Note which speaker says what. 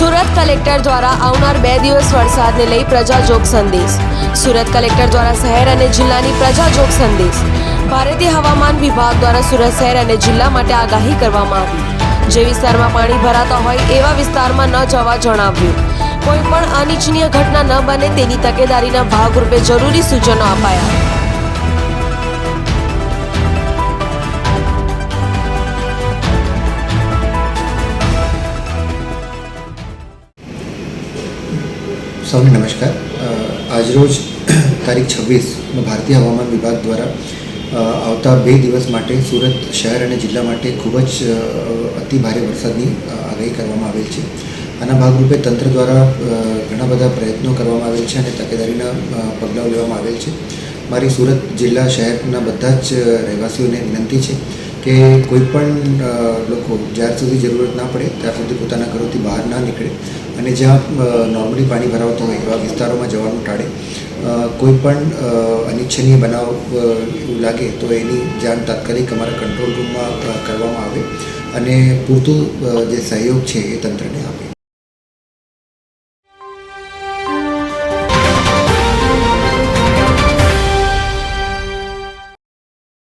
Speaker 1: Collector દ્વારા આવનાર બે દિવસ વરસાદને લઈ પ્રજાજોગ સંદેશ. સુરત કલેક્ટર દ્વારા શહેર અને જિલ્લાની પ્રજાજોગ સંદેશ. ભારતીય હવામાન વિભાગ દ્વારા સુરત શહેર અને જિલ્લા માટે આગાહી કરવામાં આવી. જે વિસ્તારમાં પાણી ભરાતા હોય એવા વિસ્તારમાં ન જવા જણાવ્યું. કોઈ પણ અનિચ્છનીય ઘટના ન બને તેની તકેદારીના ભાગરૂપે જરૂરી સૂચનો અપાયા.
Speaker 2: સૌને નમસ્કાર. આજરોજ તારીખ છવ્વીસમાં ભારતીય હવામાન વિભાગ દ્વારા આવતા બે દિવસ માટે સુરત શહેર અને જિલ્લા માટે ખૂબ જ અતિ ભારે વરસાદની આગાહી કરવામાં આવેલ છે. આના ભાગરૂપે તંત્ર દ્વારા ઘણા બધા પ્રયત્નો કરવામાં આવેલ છે અને તકેદારીના પગલાં લેવામાં આવેલ છે. મારી સુરત જિલ્લા શહેરના બધા જ રહેવાસીઓને વિનંતી છે કે કોઈ પણ લોકો જ્યાર સુધી જરૂરત ના પડે, ત્યાર સુધી પોતાના ઘરોથી બહાર ના નીકળે અને જ્યાં નોર્મલી પાણી ભરાવતો હોય એવા વિસ્તારોમાં જવાનું ટાળે. કોઈ પણ અનિચ્છનીય બનાવ લાગે તો એની જાણ તાત્કાલિક અમારા કંટ્રોલ રૂમમાં કરવામાં આવે અને પૂરતું જે સહયોગ છે એ તંત્રને આપે.